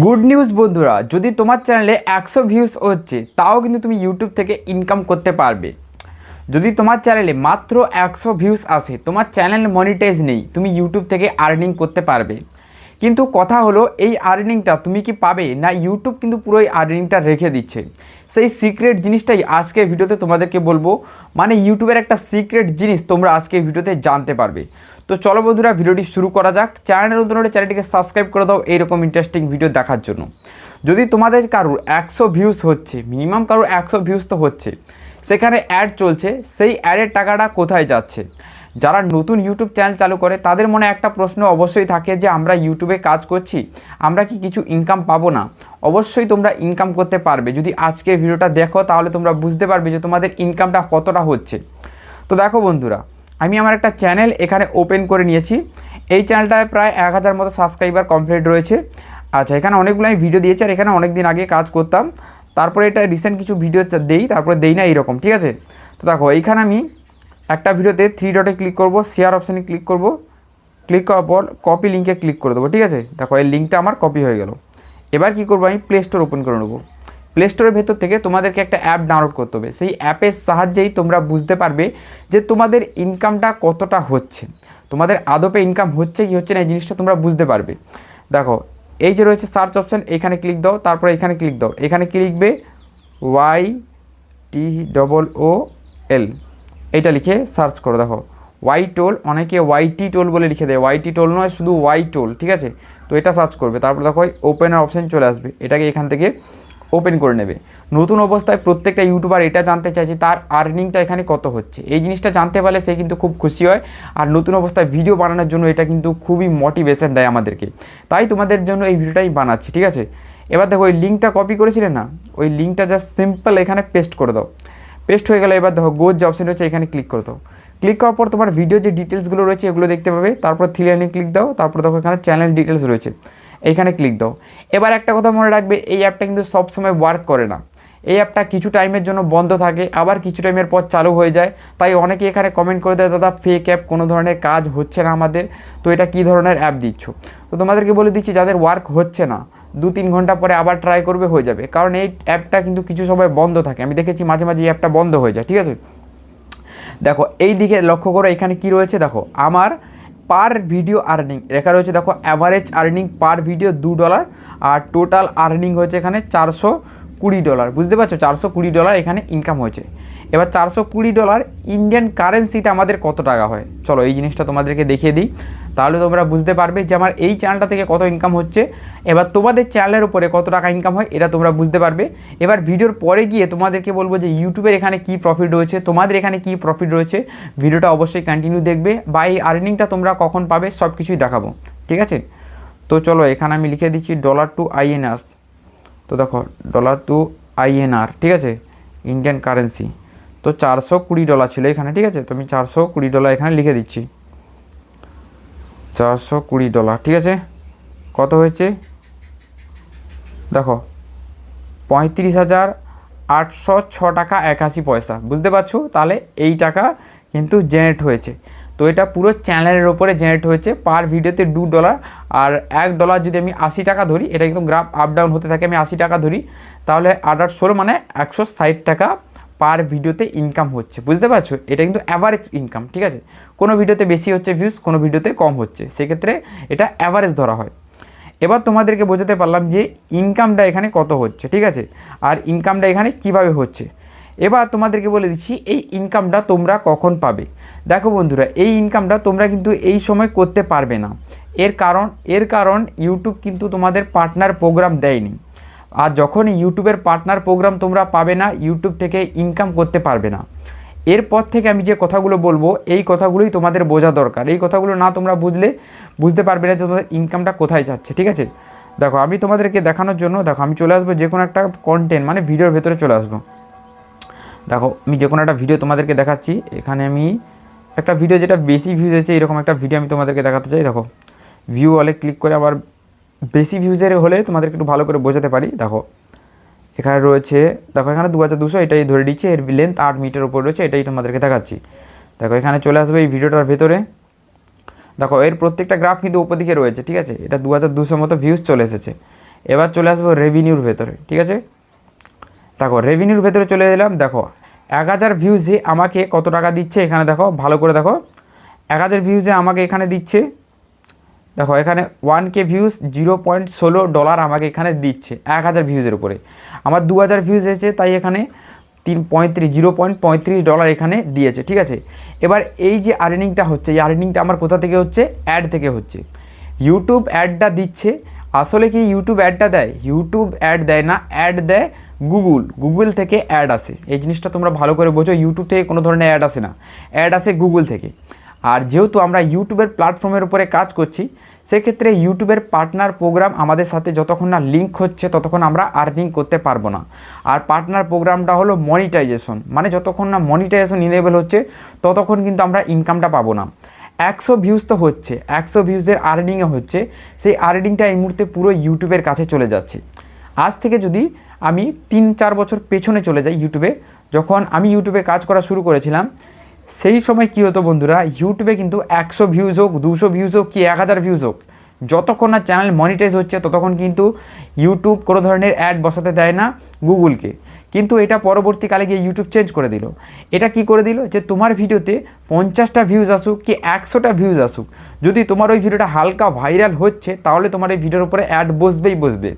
Good news বন্ধুরা, যদি তোমার চ্যানেলে একশো ভিউজ হচ্ছে, তাও কিন্তু তুমি ইউটিউব থেকে ইনকাম করতে পারবে। যদি তোমার চ্যানেলে মাত্র একশো ভিউজ আসে, তোমার চ্যানেল মনিটাইজ নেই, তুমি ইউটিউব থেকে আর্নিং করতে পারবে। কিন্তু কথা হলো, এই আর্নিংটা তুমি কি পাবে? না ইউটিউব কিন্তু পুরো এই আর্নিংটা রেখে দিচ্ছে। সেই সিক্রেট জিনিসটাই আজকের ভিডিওতে তোমাদেরকে বলব। মানে ইউটিউবের একটা সিক্রেট জিনিস তোমরা আজকে ভিডিওতে জানতে পারবে। তো চলো বন্ধুরা, ভিডিওটি শুরু করা যাক। চ্যানেলের নতুন হলে চ্যানেলটিকে সাবস্ক্রাইব করে দাও এইরকম ইন্টারেস্টিং ভিডিও দেখার জন্য। যদি তোমাদের কারোর একশো ভিউজ হচ্ছে মিনিমাম কারোর একশো ভিউজ তো হচ্ছে, সেখানে অ্যাড চলছে, সেই অ্যাডের টাকাটা কোথায় যাচ্ছে? যারা নতুন ইউটিউব চ্যানেল চালু করে, তাদের মনে একটা প্রশ্ন অবশ্যই থাকে যে, আমরা ইউটিউবে কাজ করছি, আমরা কি কিছু ইনকাম পাবো না? অবশ্যই তোমরা ইনকাম করতে পারবে। যদি আজকের ভিডিওটা দেখো, তাহলে তোমরা বুঝতে পারবে যে, তোমাদের ইনকামটা কতটা হচ্ছে। তো দেখো বন্ধুরা, আমি আমার একটা চ্যানেল এখানে ওপেন করে নিয়েছি। এই চ্যানেলটায় প্রায় এক হাজার মতো সাবস্ক্রাইবার কমপ্লিট রয়েছে। আচ্ছা এখানে অনেকগুলো আমি ভিডিও দিয়েছি, আর এখানে অনেক দিন আগে কাজ করতাম। তারপরে এটা রিসেন্ট কিছু ভিডিও দেই, তারপরে দেই না এইরকম, ঠিক আছে? তো দেখো, এইখানে আমি একটা ভিডিওতে থ্রি ডটে ক্লিক করব শেয়ার অপশানে ক্লিক করব ক্লিক করার পর কপি লিঙ্কে ক্লিক করে দেবো, ঠিক আছে? দেখো, এই লিঙ্কটা আমার কপি হয়ে গেল। এবার কি করব আমি? প্লে স্টোর ওপেন করে নেব। প্লে স্টোরের ভেতর থেকে তোমাদেরকে একটা অ্যাপ ডাউনলোড করতে হবে। সেই অ্যাপের সাহায্যেই তোমরা বুঝতে পারবে যে তোমাদের ইনকামটা কতটা হচ্ছে। তোমাদের আদপে ইনকাম হচ্ছে কি হচ্ছে না, এই জিনিসটা তোমরা বুঝতে পারবে। দেখো, এই যে রয়েছে সার্চ অপশান এখানে ক্লিক দাও, তারপরে এখানে ক্লিক দাও। এখানে কি লিখবে? ওয়াই টি ডবল ও এল এইটা লিখে সার্চ করে, দেখো। ওয়াই টোল অনেকে ওয়াইটি টোল বলে লিখে দেয়। ওয়াইটি টোল নয়, শুধু ওয়াই টোল ঠিক আছে? তো এটা সার্চ করবে। তারপর দেখো ওপেনের অপশান চলে আসবে। এটাকে এখান থেকে ওপেন করে নেবে। নতুন অবস্থায় প্রত্যেকটা ইউটিউবার এটা জানতে চাইছে তার আর্নিংটা এখানে কত হচ্ছে। এই জিনিসটা জানতে পারলে সে কিন্তু খুব খুশি হয়। আর নতুন অবস্থায় ভিডিও বানানোর জন্য এটা কিন্তু খুবই মোটিভেশন দেয় আমাদেরকে। তাই তোমাদের জন্য এই ভিডিওটাই বানাচ্ছি, ঠিক আছে? এবার দেখো, ওই লিঙ্কটা কপি করেছিলে না? ওই লিঙ্কটা জাস্ট সিম্পল এখানে পেস্ট করে দাও। পেস্ট হয়ে গেলে, এবার দেখো গোজ যে অপশন রয়েছে, এখানে ক্লিক করে দাও। ক্লিক করার পর তোমার ভিডিও যে ডিটেলসগুলো রয়েছে, এগুলো দেখতে পাবে। তারপর থ্রি লাইনে ক্লিক দাও, তারপর দেখো এখানে চ্যানেল ডিটেলস রয়েছে। এইখানে ক্লিক দাও। এবার একটা কথা মনে রাখবে, এই অ্যাপটা কিন্তু সবসময় ওয়ার্ক করে না। এই অ্যাপটা কিছু টাইমের জন্য বন্ধ থাকে, আবার কিছু টাইমের পর চালু হয়ে যায়। তাই অনেকে এখানে কমেন্ট করে দেয়, দাদা ফেক অ্যাপ কোনো ধরনের কাজ হচ্ছে না আমাদের। তো এটা কী ধরনের অ্যাপ দিচ্ছ? তো তোমাদেরকে বলে দিচ্ছি, যাদের ওয়ার্ক হচ্ছে না দু তিন ঘণ্টা পরে আবার ট্রাই করবে, হয়ে যাবে। কারণ এই অ্যাপটা কিন্তু কিছু সময় বন্ধ থাকে। আমি দেখেছি মাঝে মাঝে এই অ্যাপটা বন্ধ হয়ে যায়, ঠিক আছে? দেখো, এই দিকে লক্ষ্য করো, এখানে কি রয়েছে? দেখো, আমার পার ভিডিও আর্নিং লেখা রয়েছে, দেখো অ্যাভারেজ আর্নিং পার ভিডিও দু ডলার আর টোটাল আর্নিং হয়েছে এখানে চারশো কুড়ি ডলার বুঝতে পারছ? চারশো কুড়ি ডলার এখানে ইনকাম হয়েছে। এবার চারশো কুড়ি ডলার ইন্ডিয়ান কারেন্সিতে আমাদের কত টাকা হয়? চলো, এই জিনিসটা তোমাদেরকে দেখিয়ে দিই। তাহলে তোমরা বুঝতে পারবে যে আমার এই চ্যানেলটা থেকে কত ইনকাম হচ্ছে। এবার তোমাদের চ্যানেলের উপরে কত টাকা ইনকাম হয়, এটা তোমরা বুঝতে পারবে। এবার ভিডিওর পরে গিয়ে তোমাদেরকে বলব যে ইউটিউবের এখানে কি প্রফিট রয়েছে, তোমাদের এখানে কি প্রফিট রয়েছে। ভিডিওটা অবশ্যই কন্টিনিউ দেখবে, বা এই আর্নিংটা তোমরা কখন পাবে সব কিছুই দেখাবো। ঠিক আছে? তো চলো, এখানে আমি লিখে দিচ্ছি ডলার টু আইএনআরস তো দেখো ডলার টু আইএনআর ঠিক আছে? ইন্ডিয়ান কারেন্সি তো চারশো কুড়ি ডলার ছিল এখানে, ঠিক আছে? তো আমি চারশো কুড়ি ডলার এখানে লিখে দিচ্ছি। চারশো কুড়ি ডলার, ঠিক আছে? কত হয়েছে? দেখো, পঁয়ত্রিশ হাজার আটশো ছ টাকা একাশি পয়সা, বুঝতে পারছ? তাহলে এই টাকা কিন্তু জেনারেট হয়েছে। তো এটা পুরো চ্যানেলের ওপরে জেনারেট হয়েছে পার ভিডিওতে দু ডলার, আর এক ডলার যদি আমি আশি টাকা ধরি, এটা কিন্তু গ্রাফ আপ ডাউন হতে থাকে, আমি আশি টাকা ধরি, তাহলে আট আট ষোলো মানে একশো ষাট টাকা পার ভিডিওতে ইনকাম হচ্ছে, বুঝতে পারছ? এটা কিন্তু অ্যাভারেজ ইনকাম ঠিক আছে? কোনো ভিডিওতে বেশি হচ্ছে ভিউজ কোনো ভিডিওতে কম হচ্ছে, সেক্ষেত্রে এটা অ্যাভারেজ ধরা হয়। এবার তোমাদেরকে বোঝাতে পারলাম যে ইনকামটা এখানে কত হচ্ছে, ঠিক আছে? আর ইনকামটা এখানে কীভাবে হচ্ছে? এবার তোমাদেরকে বলে দিচ্ছি, এই ইনকামটা তোমরা কখন পাবে? দেখো বন্ধুরা, এই ইনকামটা তোমরা কিন্তু এই সময় করতে পারবে না। এর কারণ এর কারণ ইউটিউব কিন্তু তোমাদের পার্টনার প্রোগ্রাম দেয়নি। আর যখন ইউটিউবের পার্টনার প্রোগ্রাম তোমরা পাবে না, ইউটিউব থেকে ইনকাম করতে পারবে না। এরপর থেকে আমি যে কথাগুলো বলব, এই কথাগুলোই তোমাদের বোঝা দরকার। এই কথাগুলো না তোমরা বুঝলে, বুঝতে পারবে না যে তোমাদের ইনকামটা কোথায় যাচ্ছে, ঠিক আছে? দেখো, আমি তোমাদেরকে দেখানোর জন্য, দেখো, আমি চলে আসব যে কোনো একটা কন্টেন্ট মানে ভিডিওর ভেতরে চলে আসব। দেখো, আমি যে কোনো একটা ভিডিও তোমাদেরকে দেখাচ্ছি। এখানে আমি একটা ভিডিও যেটা বেশি ভিউজ হয়েছে এরকম একটা ভিডিও আমি তোমাদেরকে দেখাতে চাই। দেখো ভিউ অলে ক্লিক করে আবার বেশি ভিউজের হলে তোমাদেরকে একটু ভালো করে বোঝাতে পারি। দেখো, এখানে রয়েছে, দেখো, এখানে দু হাজার দুশো এটাই ধরে দিচ্ছি এর লেন্থ আট মিটার উপর রয়েছে, এটাই তোমাদেরকে দেখাচ্ছি। দেখো, এখানে চলে আসবে এই ভিডিওটার ভেতরে। দেখো, এর প্রত্যেকটা গ্রাফ কিন্তু উপর দিকে রয়েছে, ঠিক আছে? এটা দু হাজার দুশো মতো ভিউজ চলে এসেছে। এবার চলে আসব রেভিনিউর ভেতরে, ঠিক আছে? দেখো রেভিনিউর ভেতরে চলে এলাম, দেখো, এক হাজার ভিউজে আমাকে কত টাকা দিচ্ছে? এখানে দেখো, ভালো করে দেখো। এক হাজার ভিউজে আমাকে এখানে দিচ্ছে দেখো, এখানে one K views zero point ষোলো ডলার আমাকে এখানে দিচ্ছে, এক হাজার ভিউজের উপরে। আমার দু হাজার ভিউজ এসেছে, তাই এখানে তিন পঁয়ত্রিশ জিরো পয়েন্ট পঁয়ত্রিশ ডলার এখানে দিয়েছে, ঠিক আছে? এবার এই যে আর্নিংটা হচ্ছে, এই আর্নিংটা আমার কোথা থেকে হচ্ছে? অ্যাড থেকে হচ্ছে। ইউটিউব অ্যাডটা দিচ্ছে। আসলে কি ইউটিউব অ্যাডটা দেয়? ইউটিউব অ্যাড দেয় না অ্যাড দেয় গুগল গুগল থেকে অ্যাড আসে। এই জিনিসটা তোমরা ভালো করে বোঝো। ইউটিউব থেকে কোনো ধরনের অ্যাড আসে না। অ্যাড আসে গুগল থেকে। আর যেহেতু আমরা ইউটিউবের প্ল্যাটফর্মের উপরে কাজ করছি, সেক্ষেত্রে ইউটিউবের পার্টনার প্রোগ্রাম আমাদের সাথে যতক্ষণ না লিঙ্ক হচ্ছে, ততক্ষণ আমরা আর্নিং করতে পারব না। আর পার্টনার প্রোগ্রামটা হলো মনিটাইজেশন মানে যতক্ষণ না মনিটাইজেশন ইনেবল হচ্ছে, ততক্ষণ কিন্তু আমরা ইনকামটা পাবো না। একশো ভিউজ তো হচ্ছে, একশো ভিউজের আর্নিংয়ে হচ্ছে, সেই আর্নিংটা এই মুহূর্তে পুরো ইউটিউবের কাছে চলে যাচ্ছে। আজ থেকে যদি আমি তিন চার বছর পেছনে চলে যাই ইউটিউবে, যখন আমি ইউটিউবে কাজ করা শুরু করেছিলাম সেই সময় কী হতো বন্ধুরা? ইউটিউবে কিন্তু একশো ভিউজ হোক, দুশো ভিউজ হোক, কি এক হাজার ভিউজ হোক, যতক্ষণ না চ্যানেল মনিটাইজ হচ্ছে, ততক্ষণ কিন্তু ইউটিউব কোনো ধরনের অ্যাড বসাতে দেয় না গুগলকে। কিন্তু এটা পরবর্তীকালে গিয়ে ইউটিউব চেঞ্জ করে দিল। এটা কি করে দিল? যে তোমার ভিডিওতে পঞ্চাশটা ভিউজ আসুক, কি একশোটা ভিউজ আসুক, যদি তোমার ওই ভিডিওটা হালকা ভাইরাল হচ্ছে, তাহলে তোমার এই ভিডিওর উপরে অ্যাড বসবেই বসবে।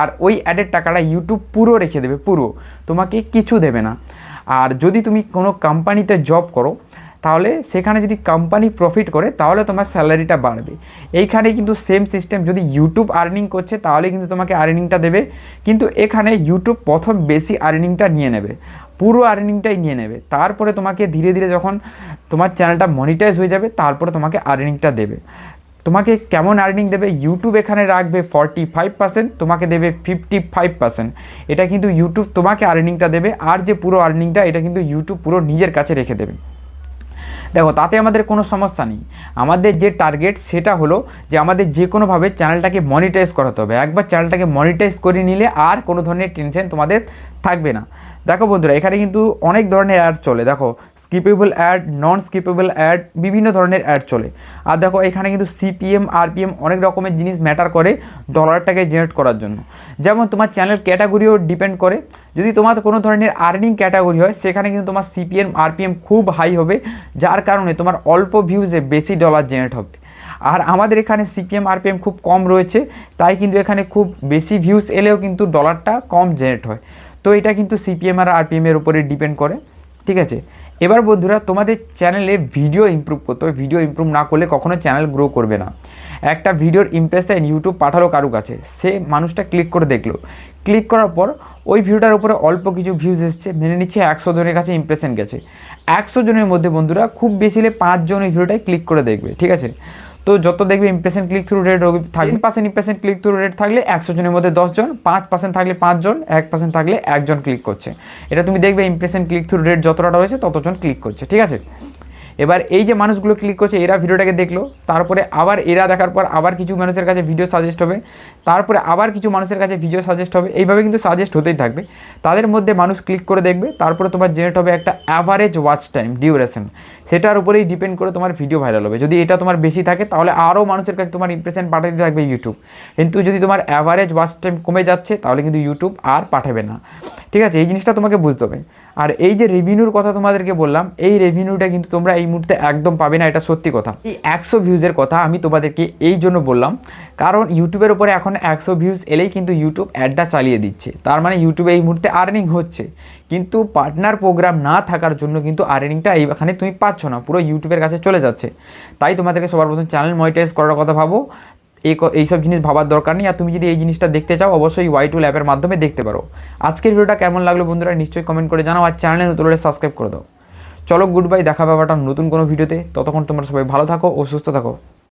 আর ওই অ্যাডের টাকাটা ইউটিউব পুরো রেখে দেবে, পুরো। তোমাকে কিছু দেবে না। আর যদি তুমি কোনো কোম্পানিতে জব করো, তাহলে সেখানে যদি কোম্পানি প্রফিট করে, তাহলে তোমার স্যালারিটা বাড়বে। এইখানে কিন্তু সেম সিস্টেম যদি ইউটিউব আর্নিং করছে, তাহলে কিন্তু তোমাকে আর্নিংটা দেবে। কিন্তু এখানে ইউটিউব প্রথম বেশি আর্নিংটা নিয়ে নেবে, পুরো আর্নিংটাই নিয়ে নেবে। তারপরে তোমাকে ধীরে ধীরে যখন তোমার চ্যানেলটা মনিটাইজ হয়ে যাবে, তারপরে তোমাকে আর্নিংটা দেবে। তোমাকে কেমন আর্নিং দেবে? ইউটিউব এখানে রাখবে ফর্টি ফাইভ পার্সেন্ট তোমাকে দেবে ফিফটি ফাইভ পার্সেন্ট এটা কিন্তু ইউটিউব তোমাকে আর্নিংটা দেবে, আর যে পুরো আর্নিংটা এটা কিন্তু ইউটিউব পুরো নিজের কাছে রেখে দেবে। দেখো, তাতে আমাদের কোনো সমস্যা নেই। আমাদের যে টার্গেট সেটা হলো যে আমাদের যে কোনোভাবে চ্যানেলটাকে মনিটাইজ করাতে হবে। একবার চ্যানেলটাকে মনিটাইজ করে নিলে আর কোনো ধরনের টেনশন তোমাদের থাকবে না। দেখো বন্ধুরা, এখানে কিন্তু অনেক ধরনের অ্যাড চলে। দেখো skippable ad non skippable ad বিভিন্ন ধরনের অ্যাড চলে। আর দেখো, এখানে কিন্তু সিপিএম আরপিএম অনেক রকমের জিনিস ম্যাটার করে ডলারটাকে জেনারেট করার জন্য। যেমন তোমার চ্যানেল ক্যাটাগরিও ডিপেন্ড করে। যদি তোমার কোনো ধরনের আর্নিং ক্যাটাগরি হয়, সেখানে কিন্তু তোমার সিপিএম আরপিএম খুব হাই হবে, যার কারণে তোমার অল্প ভিউজে বেশি ডলার জেনারেট হবে। আর আমাদের এখানে সিপিএম আরপিএম খুব কম রয়েছে, তাই কিন্তু এখানে খুব বেশি ভিউজ এলেও কিন্তু ডলারটা কম জেনারেট হয়। তো এটা কিন্তু সিপিএম আর আরপিএম এর উপরে ডিপেন্ড করে। ঠিক আছে? এবার বন্ধুরা, তোমাদের চ্যানেলে ভিডিও ইম্প্রুভ করতে হবে। ভিডিও ইম্প্রুভ না করলে কখনো চ্যানেল গ্রো করবে না। একটা ভিডিওর ইমপ্রেশন ইউটিউব পাঠালো কারও কাছে। সে মানুষটা ক্লিক করে দেখল। ক্লিক করার পর ওই ভিডিওটার উপরে অল্প কিছু ভিউজ এসছে। মেনে নিচ্ছে একশো জনের কাছে ইমপ্রেশন গেছে। একশো জনের মধ্যে বন্ধুরা, খুব বেশি হলে পাঁচজন ওই ভিডিওটায় ক্লিক করে দেখবে। ঠিক আছে? তো যত দেখবে ইমপ্রেশন ক্লিক থ্রু রেট থাকবে percent impression click through rate থাকলে একশো জনের মধ্যে দশজন পাঁচ পার্সেন্ট থাকলে পাঁচজন এক পার্সেন্ট থাকলে একজন ক্লিক করছে। এটা তুমি দেখবে ইমপ্রেশন ক্লিক থ্রু রেট যতটা রয়েছে ততজন ক্লিক করছে ঠিক আছে? এবার এই যে মানুষগুলো ক্লিক করছে, এরা ভিডিওটাকে দেখল, তারপরে আবার এরা দেখার পর আবার কিছু মানুষের কাছে ভিডিও সাজেস্ট হবে, তারপরে আবার কিছু মানুষের কাছে ভিডিও সাজেস্ট হবে, এইভাবে কিন্তু সাজেস্ট হতেই থাকবে। তাদের মধ্যে মানুষ ক্লিক করে দেখবে, তারপরে তোমার জেনারেট হবে একটা অ্যাভারেজ ওয়াচ টাইম ডিউরেশন সেটার উপরেই ডিপেন্ড করে তোমার ভিডিও ভাইরাল হবে। যদি এটা তোমার বেশি থাকে, তাহলে আরও মানুষের কাছে তোমার ইমপ্রেশন পাঠাতে থাকবে ইউটিউব কিন্তু যদি তোমার অ্যাভারেজ ওয়াচ টাইম কমে যাচ্ছে, তাহলে কিন্তু ইউটিউব আর পাঠাবে না। ঠিক আছে, এই জিনিসটা তোমাকে বুঝতে হবে। আর এই যে রেভিনিউর কথা তোমাদেরকে বললাম, এই রেভিনিউটা কিন্তু তোমরা এই মুহূর্তে একদম পাবে না, এটা সত্যি কথা। এই একশো ভিউজের কথা আমি তোমাদেরকে এই জন্য বললাম, কারণ ইউটিউবের উপরে এখন একশো ভিউজ এলেই কিন্তু ইউটিউব অ্যাডটা চালিয়ে দিচ্ছে। তার মানে ইউটিউবে এই মুহূর্তে আর্নিং হচ্ছে। কিন্তু পার্টনার প্রোগ্রাম না থাকার জন্য কিন্তু আর্নিংটা এইখানে তুমি পাচ্ছ না, পুরো ইউটিউবের কাছে চলে যাচ্ছে। তাই তোমাদেরকে সবার প্রথম চ্যানেল মনিটাইজ করার কথা ভাবো। এই সব জিনিস ভাবার দরকার নেই। আর তুমি যদি এই জিনিসটা দেখতে চাও, অবশ্যই ওয়াই টুল অ্যাপের মাধ্যমে দেখতে পারো। আজকের ভিডিওটা কেমন লাগল বন্ধুরা, নিশ্চয়ই কমেন্ট করে জানাও আর চ্যানেলে নতুন করে সাবস্ক্রাইব করে দাও। চলো গুড বাই দেখা ব্যাপারটা নতুন কোনো ভিডিওতে। ততক্ষণ তোমরা সবাই ভালো থাকো ও সুস্থ থাকো।